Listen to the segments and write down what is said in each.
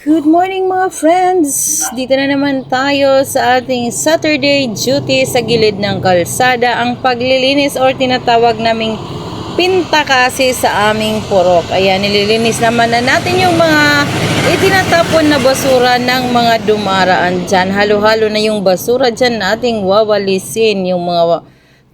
Good morning mga friends! Dito na naman tayo sa ating Saturday duty sa gilid ng kalsada. Ang paglilinis or tinatawag naming pinta sa aming purok. Ayan, nililinis naman na natin yung mga itinatapon na basura ng mga dumaraan dyan. Halo-halo na yung basura dyan nating wawalisin. Yung mga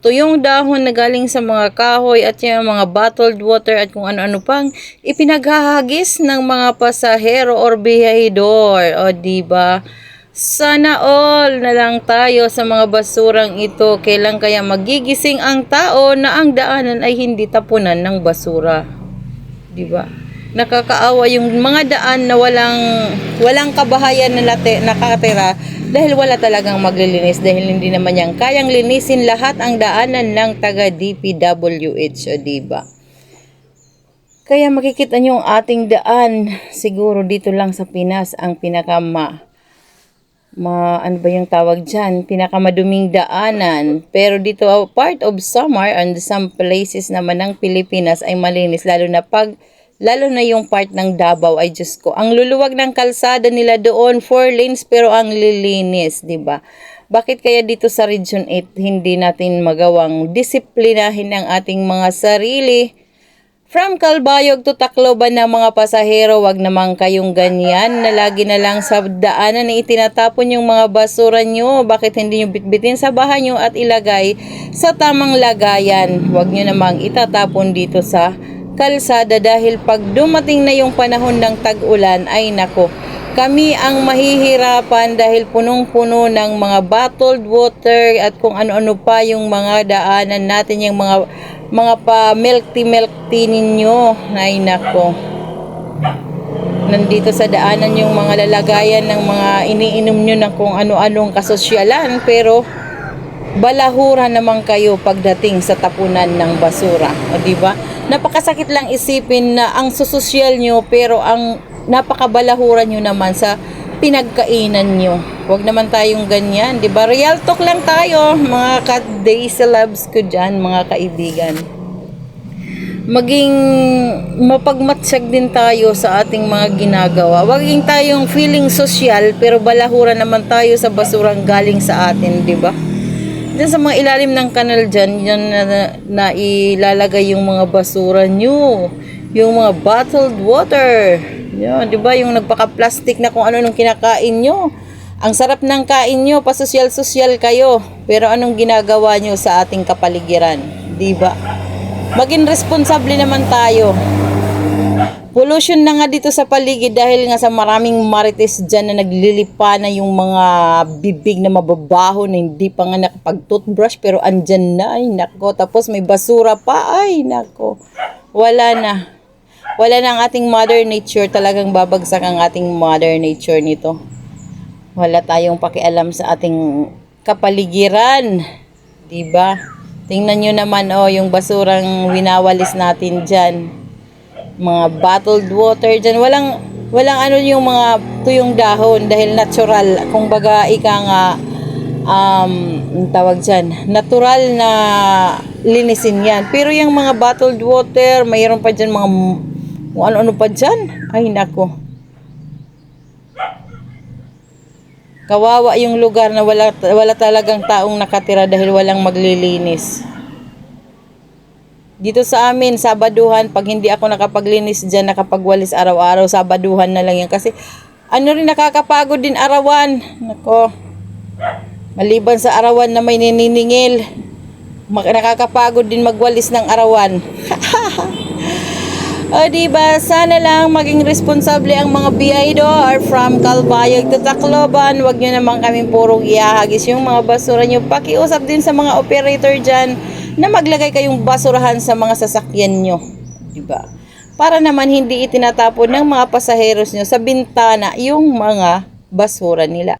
tuyong dahon na galing sa mga kahoy at yung mga bottled water at kung ano-ano pang ipinaghahagis ng mga pasahero or biyahidor. O di ba? Sana all na lang tayo sa mga basurang ito. Kailan kaya magigising ang tao na ang daanan ay hindi tapunan ng basura. Di ba? Nakakaawa yung mga daan na walang walang kabahayan na late, nakatira dahil wala talagang maglilinis dahil hindi naman yan kayang linisin lahat ang daanan ng taga DPWH o diba? Kaya makikita nyo ang ating daan siguro dito lang sa Pinas ang pinakama ma ano ba yung tawag dyan, pinakamaduming daanan. Pero dito, part of summer and some places naman ng Pilipinas ay malinis, lalo na pag, lalo na yung part ng Davao ay Diyos ko. Ang luluwag ng kalsada nila doon, four lanes, pero ang lilinis, di ba? Bakit kaya dito sa Region 8 hindi natin magawang disiplinahin ang ating mga sarili? From Calbayog to Tacloban ng mga pasahero, wag naman kayong ganyan na lagi na lang sa daanan na itinatapon yung mga basura nyo. Bakit hindi nyo bitbitin sa bahay nyo at ilagay sa tamang lagayan? Wag nyo namang itatapon dito sa kalsada dahil pag dumating na yung panahon ng tag-ulan, ay nako, kami ang mahihirapan dahil punong-puno ng mga bottled water at kung ano-ano pa yung mga daanan natin, yung mga mga pa milk tea milk tea ninyo. Ay nako. Nandito sa daanan yung mga lalagayan ng mga iniinom nyo ng kung ano-anong kasosyalan pero balahura naman kayo pagdating sa tapunan ng basura. O di ba? Napakasakit lang isipin na ang sosyal nyo pero ang napakabalahura nyo naman sa pinagkainan nyo. Huwag naman tayong ganyan, di ba? Real talk lang tayo, mga ka-day celebs ko dyan, mga kaibigan. Maging mapagmatsyag din tayo sa ating mga ginagawa. Huwag yung tayong feeling social, pero balahura naman tayo sa basurang galing sa atin, di ba? Diyan sa mga ilalim ng kanal dyan, yan na, na, na ilalagay yung mga basura nyo. Yung mga bottled water. Yan, di ba? Yung nagpaka-plastic na kung ano nung kinakain nyo. Ang sarap ng kain nyo, pasosyal-sosyal kayo. Pero anong ginagawa nyo sa ating kapaligiran? Di ba? Maging responsable naman tayo. Pollution na nga dito sa paligid dahil nga sa maraming marites dyan na naglilipa na yung mga bibig na mababaho na hindi pa nga nakapag-toothbrush pero andyan na, ay nako. Tapos may basura pa, ay nako. Wala na. Wala na ang ating mother nature. Talagang babagsak ang ating mother nature nito. Wala tayong pakialam sa ating kapaligiran. 'Di ba? Tingnan nyo naman oh, yung basurang winawalis natin diyan. Mga bottled water diyan. Walang walang ano yung mga tuyong dahon dahil natural. Kung baga ika nga um, tawag dyan, natural na linisin yan. Pero yung mga bottled water, mayroon pa dyan mga ano-ano pa dyan. Ay, nako. Kawawa yung lugar na wala, wala talagang taong nakatira dahil walang maglilinis. Dito sa amin, Sabaduhan, pag hindi ako nakapaglinis dyan, nakapagwalis araw-araw, Sabaduhan na lang yan. Kasi ano rin nakakapagod din arawan. Nako. Maliban sa arawan na may nininingil, nakakapagod din magwalis ng arawan. o diba, sana lang maging responsable ang mga biyahidor from Calbayog to Tacloban. Huwag nyo naman kaming purong iahagis yung mga basura nyo. Pakiusap din sa mga operator dyan na maglagay kayong basurahan sa mga sasakyan nyo. Diba? Para naman hindi itinatapon ng mga pasaheros nyo sa bintana yung mga basura nila.